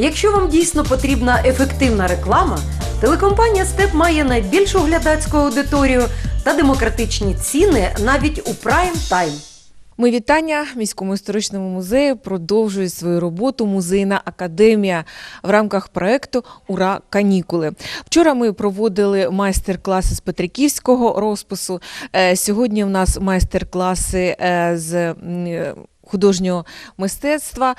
Якщо вам дійсно потрібна ефективна реклама, телекомпанія Степ має найбільшу глядацьку аудиторію та демократичні ціни навіть у прайм тайм. Ми вітання міському історичному музею продовжує свою роботу музейна академія в рамках проекту Ура канікули. Вчора ми проводили майстер-класи з Петриківського розпису. Е, Сьогодні в нас майстер-класи е, з художнього мистецтва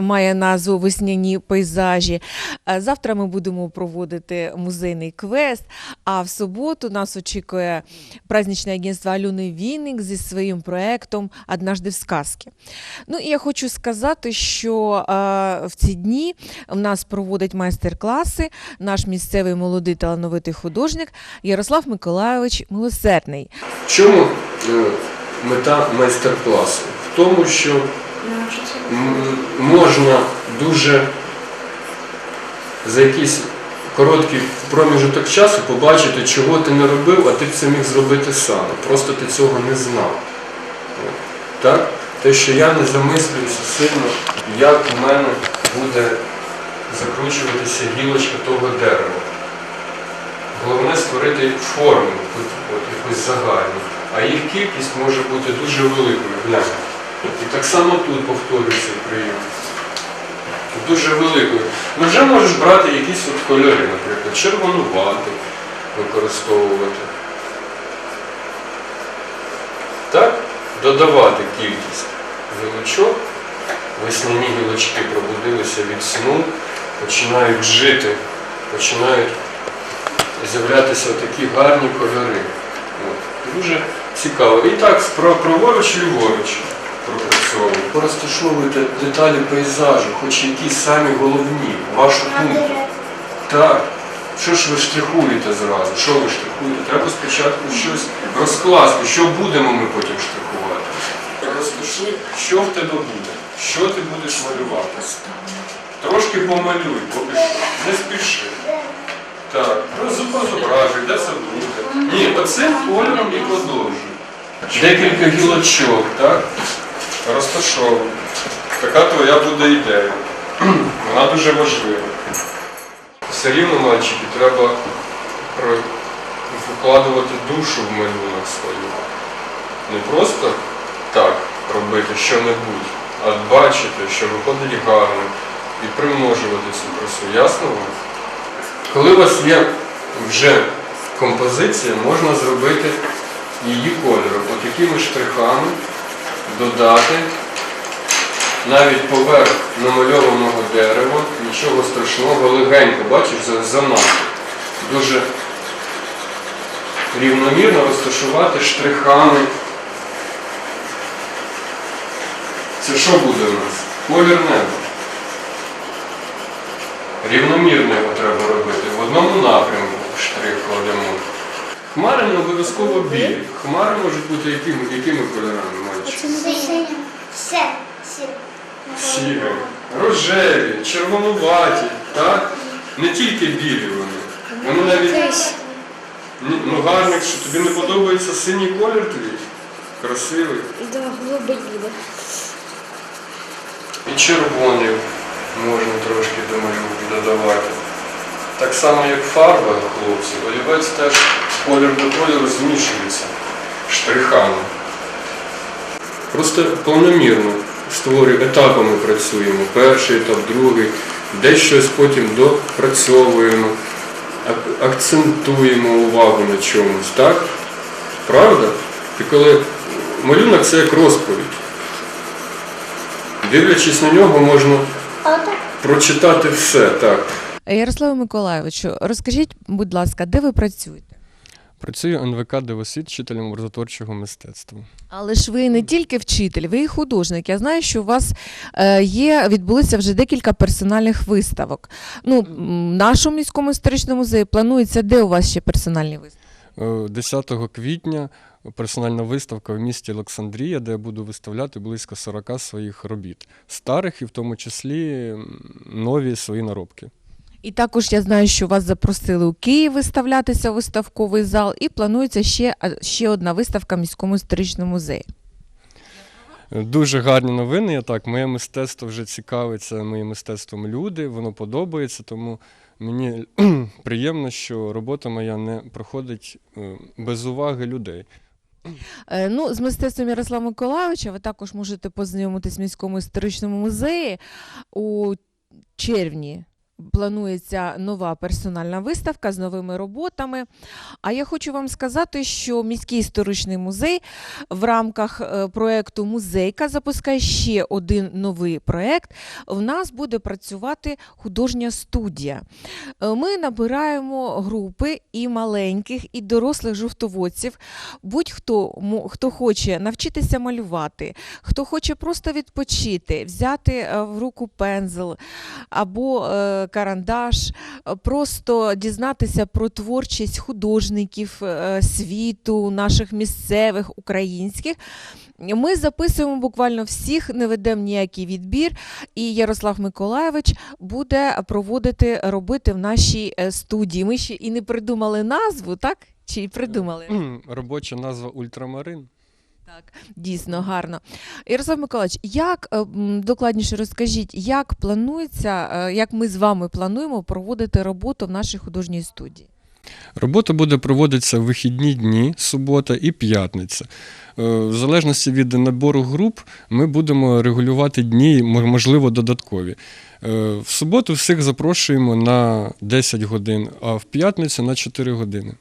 має назву Весняні пейзажі. Е, Завтра ми будемо проводити музейний квест. А в суботу нас очікує праздничне агентство Альони Вінник зі своїм проектом Однажды в сказці. Ну і я хочу сказати, що е, в ці дні в нас проводить майстер-класи наш місцевий молодий талановитий художник Ярослав Миколайович Милосердний. Чому е, мета майстер-класу? Тому, що можна дуже за якийсь короткий проміжок часу побачити, чого ти не робив, а ти б це міг зробити сам. Просто ти цього не знав. Так? Те, що я не замислююся сильно, як у мене буде закручуватися гілочка того дерева. Головне створити форму, якусь загальну, а їх кількість може бути дуже великою. І так само тут повторюється прийом. Дуже великою. Ну вже можеш брати якісь от кольори, наприклад, червонувати використовувати. Так? Dодавати кількість гілочок. Весняні гілочки пробудилися від сну, починають жити, починають з'являтися такі гарні кольори. От. Дуже цікаво. І так, праворуч ліворуч пропрацьовую. Розташовуйте деталі пейзажу, хоч якісь самі головні, вашу думку. Так. Що ж ви штрихуєте зразу? Що ви штрихуєте? Треба спочатку щось розкласти, що будемо ми потім штрихувати. Розпиши, що в тебе буде, що ти будеш малювати. Трошки помалюй, поки що. Не спіши. Так, розображуй, де це буде. Ні, оцим кольором і продовжуй. Декілька гілочок, так? Розташовуй. Така твоя буде ідея. Вона дуже важлива. Все рівно, мальчики, треба вкладувати душу в малюнок свою. Не просто так робити що-небудь, а бачити, що виходить гарно, і примножувати цю красу. Ясно вам? Коли у вас є вже композиція, можна зробити її кольором. От якими штрихами додати навіть поверх намальованого дерева, нічого страшного, легенько, бачиш, за- занадто. Дуже рівномірно розташувати штрихами. Це що буде у нас? Колір неба. Рівномірно його треба робити. В одному напрямку штрих кладемо. Хмари не обов'язково білі. Хмари можуть бути якими, якими кольорами Синє. Все. Сірі, рожеві, червонуваті, так? Не тільки білі вони. Вони навіть ну гарний, що тобі не подобається синій колір твій. Красивий. Да, голубий буде. І червоний можна трошки до малюнку додавати. Так само, як фарба, хлопці, олівець теж колір до кольору змішується штрихами. Просто планомірно створюємо, етапами працюємо. Перший етап, другий, десь щось потім допрацьовуємо, акцентуємо увагу на чомусь, так? Правда? І коли малюнок це як розповідь. Дивлячись на нього, можна прочитати все, так. Ярославе Миколайовичу, розкажіть, будь ласка, де ви працюєте? Працюю НВК Девосвіт вчителем образотворчого мистецтва. Але ж ви не тільки вчитель, ви і художник. Я знаю, що у вас е, є, відбулися вже декілька персональних виставок. Ну, в нашому міському історичному музеї планується, де у вас ще персональні виставки? Е, 10 квітня персональна виставка в місті Олександрія, де я буду виставляти близько 40 своїх робіт, старих і в тому числі нові свої наробки. І також я знаю, що вас запросили у Київ виставлятися у виставковий зал, і планується ще, ще одна виставка в міському історичному музеї. Дуже гарні новини. Я так, моє мистецтво вже цікавиться моїм мистецтвом люди, воно подобається, тому мені приємно, що робота моя не проходить е, без уваги людей. Е, Ну, з мистецтвом Ярослава Миколайовича ви також можете познайомитись в міському історичному музеї у червні. Планується нова персональна виставка з новими роботами. А я хочу вам сказати, що міський історичний музей в рамках е, проекту Музейка запускає ще один новий проект. В нас буде працювати художня студія. Е, Ми набираємо групи і маленьких, і дорослих жовтоводців. Будь-хто хто хоче навчитися малювати, хто хоче просто відпочити, взяти е, в руку пензел або карандаш, е, просто дізнатися про творчість художників е, світу, наших місцевих, українських. Ми записуємо буквально всіх, не ведемо ніякий відбір, і Ярослав Миколаєвич буде проводити робити в нашій е, студії. Ми ще і не придумали назву, так? Чи придумали? Робоча назва Ультрамарин. Так, дійсно гарно. Ярослав Миколаївич, як е, докладніше розкажіть, як планується, е, як ми з вами плануємо проводити роботу в нашій художній студії? Робота буде проводитися в вихідні дні, субота і п'ятниця. Е, В залежності від набору груп ми будемо регулювати дні, мо- можливо, додаткові. В суботу всіх запрошуємо на 10 годин, а в п'ятницю на 4 години.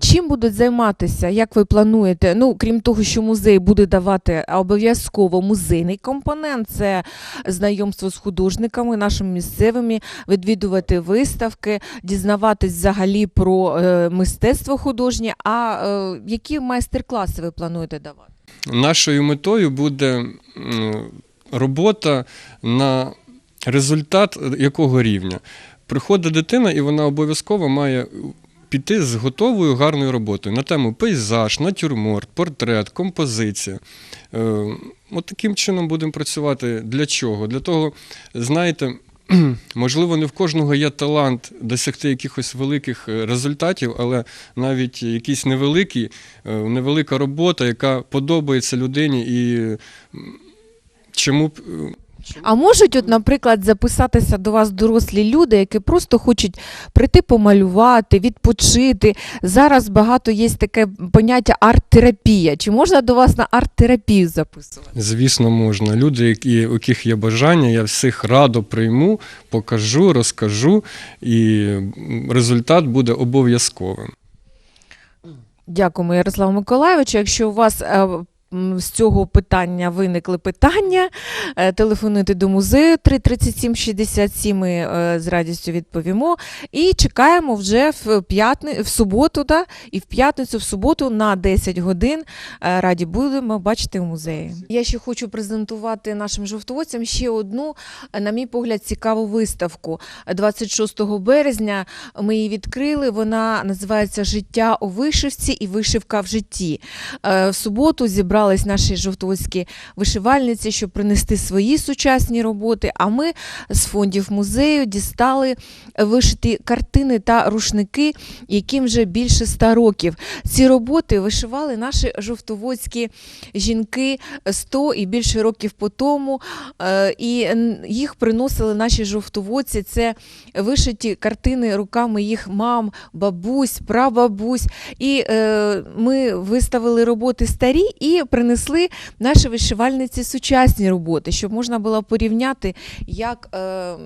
Чим будуть займатися? Як ви плануєте? Ну, крім того, що музей буде давати обов'язково музейний компонент, це знайомство з художниками, нашими місцевими, відвідувати виставки, дізнаватись взагалі про е, мистецтво художнє. А е, які майстер-класи ви плануєте давати? Нашою метою буде робота на результат якого рівня. Приходить дитина, і вона обов'язково має піти з готовою гарною роботою на тему пейзаж, натюрморт, портрет, композиція. Е, От таким чином будемо працювати. Для чого? Для того, знаєте, можливо, не в кожного є талант досягти якихось великих е, результатів, але навіть якийсь невеликий, е, невелика робота, яка подобається людині, і чому б. А можуть, от, наприклад, записатися до вас дорослі люди, які просто хочуть прийти помалювати, відпочити. Зараз багато є таке поняття арт-терапія. Чи можна до вас на арт-терапію записувати? Звісно, можна. Люди, які, у яких є бажання, я всіх радо прийму, покажу, розкажу, і результат буде обов'язковим. Дякуємо, Ярославу Миколаївичу. Якщо у вас е, з цього питання виникли питання, е, телефонуйте до музею 337 67, ми е, з радістю відповімо. І чекаємо вже в, п'ятни, в суботу, да? і в п'ятницю, в суботу на 10 годин. Е, Раді будемо бачити в музеї. Я ще хочу презентувати нашим жовтоводцям ще одну, на мій погляд, цікаву виставку. 26 березня ми її відкрили. Вона називається Життя у вишивці і вишивка в житті. В суботу зібрались наші жовтоводські вишивальниці, щоб принести свої сучасні роботи. А ми з фондів музею дістали вишиті картини та рушники, яким вже більше ста років. Ці роботи вишивали наші жовтоводські жінки 100 і більше років по тому. Е, І їх приносили наші жовтоводці. Це вишиті картини руками їх мам, бабусь, прабабусь. І е, ми виставили роботи старі і принесли наші вишивальниці сучасні роботи, щоб можна було порівняти, як. Е,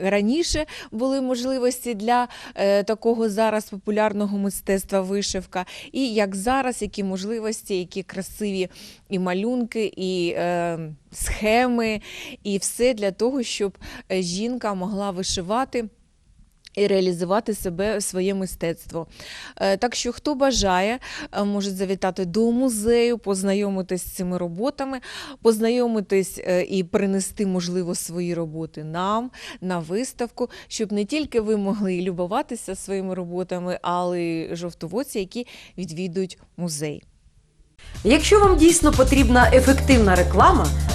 Раніше були можливості для е, такого зараз популярного мистецтва вишивка, і як зараз, які можливості, які красиві і малюнки, і е, схеми, і все для того, щоб е, жінка могла вишивати. І реалізувати себе своє мистецтво. Е, Так що, хто бажає, е, може завітати до музею, познайомитись з цими роботами, познайомитись е, і принести, можливо, свої роботи нам на виставку, щоб не тільки ви могли любуватися своїми роботами, але й жовтоводці, які відвідують музей. Якщо вам дійсно потрібна ефективна реклама,